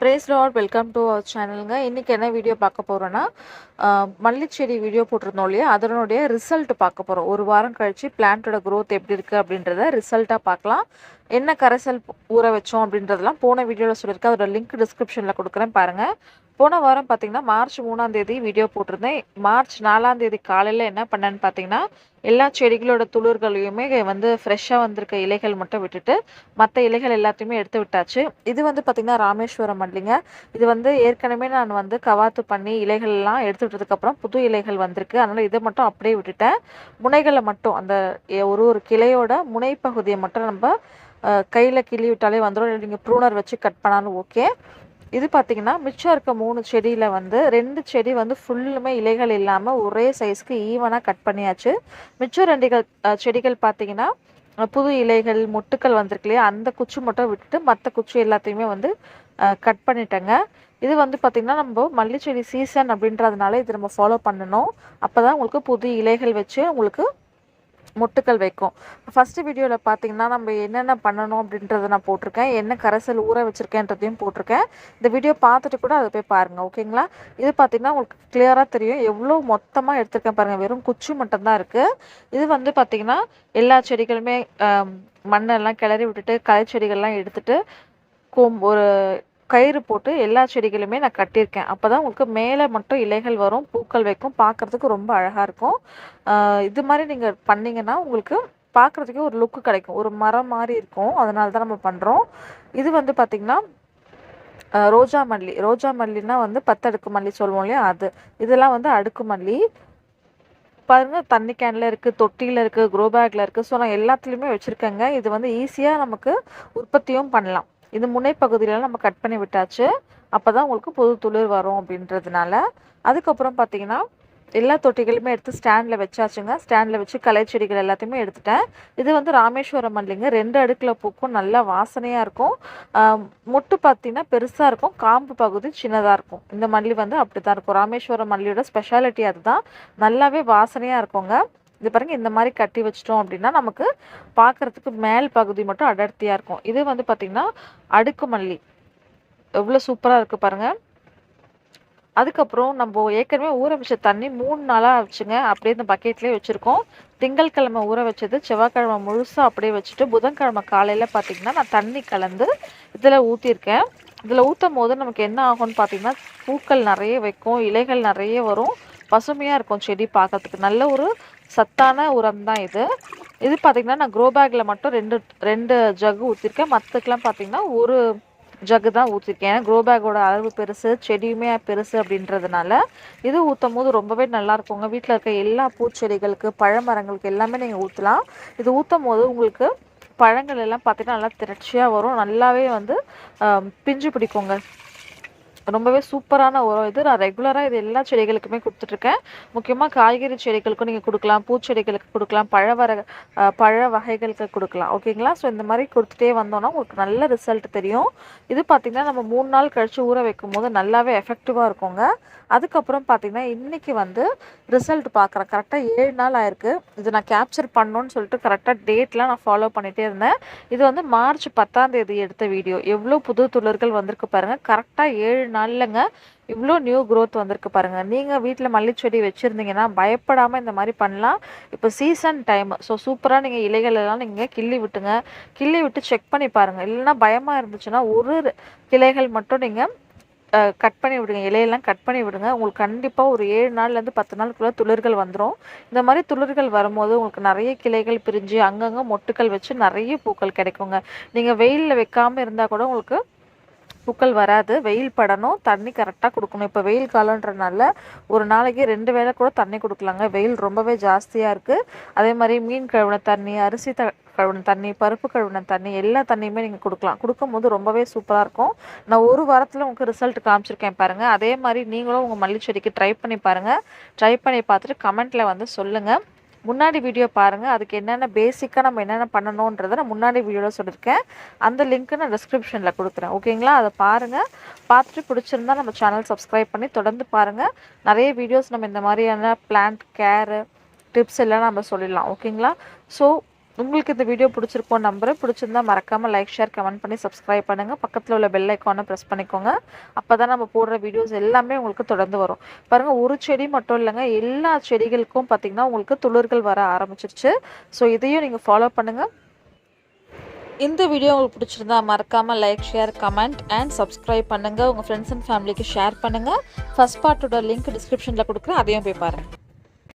Praise lord welcome to our சேனலுங்க இன்றைக்கி என்ன video பார்க்க போகிறோன்னா மல்லிச்செடி வீடியோ போட்டிருந்தோம் இல்லையா? அதனுடைய ரிசல்ட் பார்க்க போகிறோம் ஒரு வாரம் கழித்து பிளான்ட்டோட க்ரோத் எப்படி இருக்குது அப்படின்றத ரிசல்ட்டாக பார்க்கலாம். என்ன கரைசல் ஊற வச்சோம் அப்படின்றதெல்லாம் போன வீடியோவில் சொல்லியிருக்கேன். அதோட லிங்க் டிஸ்கிரிப்ஷனில் கொடுக்குறேன் பாருங்கள் போன வாரம் பார்த்தீங்கன்னா மார்ச் மூணாம் தேதி வீடியோ போட்டிருந்தேன். மார்ச் நாலாம் தேதி காலையில் என்ன பண்ணேன்னு பார்த்தீங்கன்னா எல்லா செடிகளோட துளிர்களையுமே வந்து ஃப்ரெஷ்ஷாக வந்திருக்க இலைகள் மட்டும் விட்டுட்டு மற்ற இலைகள் எல்லாத்தையுமே எடுத்து விட்டாச்சு. இது வந்து பார்த்திங்கன்னா ராமேஸ்வரம் மல்லிங்க. இது வந்து ஏற்கனவே நான் வந்து கவாத்து பண்ணி இலைகள் எல்லாம் எடுத்து விட்டதுக்கப்புறம் புது இலைகள் வந்திருக்கு. அதனால் இதை மட்டும் அப்படியே விட்டுட்டேன். முனைகளை மட்டும் அந்த ஒரு ஒரு கிளையோட முனைப்பகுதியை மட்டும் நம்ம கையில் கிள்ளி விட்டாலே வந்துடும் நீங்கள் ப்ரூனர் வச்சு கட் பண்ணாலும் ஓகே இது பார்த்தீங்கன்னா மிச்சம் இருக்க மூணு செடியில் வந்து ரெண்டு செடி வந்து ஃபுல்லுமே இலைகள் இல்லாமல் ஒரே சைஸ்க்கு ஈவனாக கட் பண்ணியாச்சு. மிச்சம் ரெண்டுகள் செடிகள் பார்த்தீங்கன்னா புது இலைகள் மொட்டுக்கள் வந்திருக்கு இல்லையா? அந்த குச்சி மட்டும் விட்டுட்டு மற்ற குச்சி எல்லாத்தையுமே வந்து கட் பண்ணிட்டேங்க. இது வந்து பார்த்திங்கன்னா நம்ம மல்லிச்செடி சீசன் அப்படின்றதுனால இது நம்ம ஃபாலோ பண்ணணும். அப்போ தான் உங்களுக்கு புது இலைகள் வச்சு உங்களுக்கு மொட்டுக்கள் வைக்கும். ஃபஸ்ட்டு வீடியோவில் பார்த்தீங்கன்னா நம்ம என்னென்ன பண்ணணும் அப்படின்றத நான் போட்டிருக்கேன். என்ன கரைசல் ஊற வச்சுருக்கேன்றதையும் போட்டிருக்கேன். இந்த வீடியோ பார்த்துட்டு கூட அதை போய் பாருங்கள் ஓகேங்களா? இது பார்த்தீங்கன்னா உங்களுக்கு கிளியராக தெரியும். எவ்வளோ மொத்தமாக எடுத்திருக்கேன் பாருங்கள் வெறும் குச்சி மட்டும்தான் இருக்குது இது வந்து பார்த்திங்கன்னா எல்லா செடிகளுமே மண்ணெல்லாம் கிளறி விட்டுட்டு களை செடிகள்லாம் எடுத்துட்டு கோம் ஒரு கயிறு போட்டு எல்லா செடிகளுமே நான் கட்டியிருக்கேன். அப்போ தான் உங்களுக்கு மேலே மட்டும் இலைகள் வரும் பூக்கள் வைக்கும் பார்க்குறதுக்கு ரொம்ப அழகாக இருக்கும். இது மாதிரி நீங்கள் பண்ணீங்கன்னா உங்களுக்கு பார்க்குறதுக்கே ஒரு லுக்கு கிடைக்கும். ஒரு மரம் மாதிரி இருக்கும். அதனால தான் நம்ம பண்ணுறோம் இது வந்து பார்த்திங்கன்னா ரோஜா மல்லி. ரோஜா மல்லினா வந்து பத்தடுக்கு மல்லி சொல்லுவோம் இல்லையா? அது. இதெல்லாம் வந்து அடுக்கு மல்லி. பாருங்க தண்ணி கேனில் இருக்குது தொட்டியில் இருக்குது க்ரோ பேக்கில் இருக்குது ஸோ நான் எல்லாத்துலேயுமே வச்சுருக்கேங்க. இது வந்து ஈஸியாக நமக்கு உற்பத்தியும் பண்ணலாம். இது முனைப்பகுதியில நம்ம கட் பண்ணி விட்டாச்சு. அப்போ தான் உங்களுக்கு புது துளிர் வரும் அப்படின்றதுனால. அதுக்கப்புறம் பார்த்தீங்கன்னா எல்லா தொட்டிகளுமே எடுத்து ஸ்டாண்டில் வச்சாச்சுங்க. ஸ்டாண்டில் வச்சு கலை செடிகள் எல்லாத்தையுமே எடுத்துட்டேன். இது வந்து ராமேஸ்வரம் மல்லிங்க. ரெண்டு அடுக்கில் பூக்கும். நல்லா வாசனையாக இருக்கும். மொட்டு பார்த்தீங்கன்னா பெருசாக இருக்கும். காம்பு பகுதி சின்னதாக இருக்கும். இந்த மல்லி வந்து அப்படி தான் இருக்கும். ராமேஸ்வரம் மல்லியோட ஸ்பெஷாலிட்டி அதுதான். நல்லாவே வாசனையாக இருக்குங்க. இது பாருங்கள் இந்த மாதிரி கட்டி வச்சிட்டோம் அப்படின்னா நமக்கு பார்க்கறதுக்கு மேல் பகுதி மட்டும் அடர்த்தியாக இருக்கும். இது வந்து பார்த்திங்கன்னா அடுக்கு மல்லி. எவ்வளோ சூப்பராக இருக்குது பாருங்கள் அதுக்கப்புறம் நம்ம ஏற்கனவே ஊற வச்ச தண்ணி மூணு நாளாக வச்சுங்க அப்படியே இந்த பக்கெட்லேயே வச்சுருக்கோம். திங்கட்கிழமை ஊற வச்சது செவ்வாய்க்கிழமை முழுசாக அப்படியே வச்சுட்டு புதன்கிழமை காலையில் பார்த்தீங்கன்னா நான் தண்ணி கலந்து இதில் ஊற்றிருக்கேன் இதில் ஊற்றும் போது நமக்கு என்ன ஆகும்னு பார்த்தீங்கன்னா பூக்கள் நிறைய வைக்கும் இலைகள் நிறைய வரும். பசுமையாக இருக்கும் செடி பார்க்கறதுக்கு. நல்ல ஒரு சத்தான உரம் தான் இது. இது பார்த்திங்கன்னா நான் க்ரோ பேக்கில் மட்டும் ரெண்டு ரெண்டு ஜக்கு ஊற்றிருக்கேன் மற்றக்கெலாம் பார்த்திங்கன்னா ஒரு ஜக்கு தான் ஊற்றிருக்கேன் ஏன்னா க்ரோ பேக்கோட அளவு பெருசு செடியுமே பெருசு அப்படின்றதுனால இது ஊற்றும் போது ரொம்பவே நல்லாயிருக்கும் உங்கள் வீட்டில் இருக்க எல்லா பூச்செடிகளுக்கு பழமரங்களுக்கு எல்லாமே நீங்கள் ஊற்றலாம் இது ஊற்றும் போது உங்களுக்கு பழங்கள் எல்லாம் பார்த்திங்கன்னா நல்லா திரட்சியாக வரும். நல்லாவே வந்து பிஞ்சு பிடிக்குங்க. ரொம்பவே சூப்பரான உரம் இது. நான் ரெகுலராக இது எல்லா செடிகளுக்குமே கொடுத்துட்ருக்கேன். முக்கியமாக காய்கறி செடிகளுக்கும் நீங்கள் கொடுக்கலாம் பூச்செடிகளுக்கு கொடுக்கலாம் பழ வர பழ வகைகளுக்கு கொடுக்கலாம். ஓகேங்களா ஸோ இந்த மாதிரி கொடுத்துட்டே வந்தோன்னா உங்களுக்கு நல்ல ரிசல்ட் தெரியும். இது பார்த்திங்கன்னா நம்ம மூணு நாள் கழித்து ஊற வைக்கும் போது நல்லாவே எஃபெக்டிவாக இருக்குங்க. அதுக்கப்புறம் பார்த்திங்கன்னா இன்றைக்கி வந்து ரிசல்ட் பார்க்குறேன் கரெக்டாக ஏழு நாள் ஆயிருக்கு. இது நான் கேப்சர் பண்ணணும்னு சொல்லிட்டு கரெக்டாக டேட்லாம் நான் ஃபாலோ பண்ணிகிட்டே இருந்தேன். இது வந்து மார்ச் பத்தாம் தேதி எடுத்த வீடியோ எவ்வளோ புது துளர்கள் வந்திருக்கு பாருங்கள் கரெக்டாக ஏழு நாள் நாளில்ங்க இவ்வளோ நியூ க்ரோத் வந்திருக்கு பாருங்கள் நீங்கள் வீட்டில் மல்லிச்செடி வச்சுருந்தீங்கன்னா பயப்படாமல் இந்த மாதிரி பண்ணலாம். இப்போ சீசன் டைம் ஸோ சூப்பராக நீங்கள் இலைகள் எல்லாம் நீங்கள் கிள்ளி விட்டுங்க. கிள்ளி விட்டு செக் பண்ணி பாருங்கள் இல்லைன்னா பயமாக இருந்துச்சுன்னா ஒரு கிளைகள் மட்டும் நீங்கள் கட் பண்ணி விடுங்க. இலையெல்லாம் கட் பண்ணி விடுங்க. உங்களுக்கு கண்டிப்பாக ஒரு ஏழு நாள்லேருந்து பத்து நாளுக்குள்ளே துளிர்கள் வந்துடும் இந்த மாதிரி துளிர்கள் வரும்போது உங்களுக்கு நிறைய கிளைகள் பிரிஞ்சு அங்கங்கே மொட்டுக்கள் வச்சு நிறைய பூக்கள் கிடைக்குங்க. நீங்கள் வெயிலில் வைக்காமல் இருந்தால் கூட உங்களுக்கு பூக்கள் வராது. வெயில் படணும். தண்ணி கரெக்டாக கொடுக்கணும். இப்போ வெயில் காலன்றனால ஒரு நாளைக்கு ரெண்டு வேளை கூட தண்ணி கொடுக்கலாங்க. வெயில் ரொம்பவே ஜாஸ்தியாக இருக்குது அதே மாதிரி மீன் கழுவின தண்ணி அரிசி த கழுவின தண்ணி பருப்பு கழுவின தண்ணி எல்லா தண்ணியுமே நீங்கள் கொடுக்கலாம். கொடுக்கும்போது ரொம்பவே சூப்பராக இருக்கும். நான் ஒரு வாரத்தில் உங்களுக்கு ரிசல்ட் காமிச்சிருக்கேன் பாருங்கள் அதே மாதிரி நீங்களும் உங்கள் மல்லி செடிக்கு ட்ரை பண்ணி பாருங்கள் ட்ரை பண்ணி பார்த்துட்டு கமெண்ட்டில் வந்து சொல்லுங்கள் முன்னாடி வீடியோ பாருங்கள் அதுக்கு என்னென்ன பேசிக்காக நம்ம என்னென்ன பண்ணணுன்றதை நான் முன்னாடி வீடியோவில் சொல்லியிருக்கேன். அந்த லிங்க்கு நான் டிஸ்கிரிப்ஷனில் கொடுக்குறேன். ஓகேங்களா அதை பாருங்கள் பார்த்துட்டு பிடிச்சிருந்தா நம்ம சேனல் சப்ஸ்கிரைப் பண்ணி தொடர்ந்து பாருங்கள் நிறைய வீடியோஸ் நம்ம இந்த மாதிரியான பிளான்ட் கேரு டிப்ஸ் எல்லாம் நம்ம சொல்லிடலாம். ஓகேங்களா ஸோ உங்களுக்கு இந்த வீடியோ பிடிச்சிருக்கோம் நம்புறேன். பிடிச்சிருந்தா மறக்காமல் லைக் ஷேர் கமெண்ட் பண்ணி சப்ஸ்கிரைப் பண்ணுங்கள் பக்கத்தில் உள்ள பெல் ஐக்கானை ப்ரெஸ் பண்ணிக்கோங்க. அப்போ தான் நம்ம போடுற வீடியோஸ் எல்லாமே உங்களுக்கு தொடர்ந்து வரும். பாருங்கள் ஒரு செடி மட்டும் இல்லைங்க. எல்லா செடிகளுக்கும் பார்த்திங்கன்னா உங்களுக்கு துளிர்கள் வர ஆரம்பிச்சிருச்சு. ஸோ இதையும் நீங்கள் ஃபாலோ பண்ணுங்கள் இந்த வீடியோ உங்களுக்கு பிடிச்சிருந்தா மறக்காமல் like share comment and subscribe பண்ணுங்கள் உங்கள் ஃப்ரெண்ட்ஸ் அண்ட் ஃபேமிலிக்கு ஷேர் பண்ணுங்கள் ஃபஸ்ட் பார்ட்டோட லிங்க் டிஸ்கிரிப்ஷனில் கொடுக்குறேன். அதையும் போய் பாருங்கள்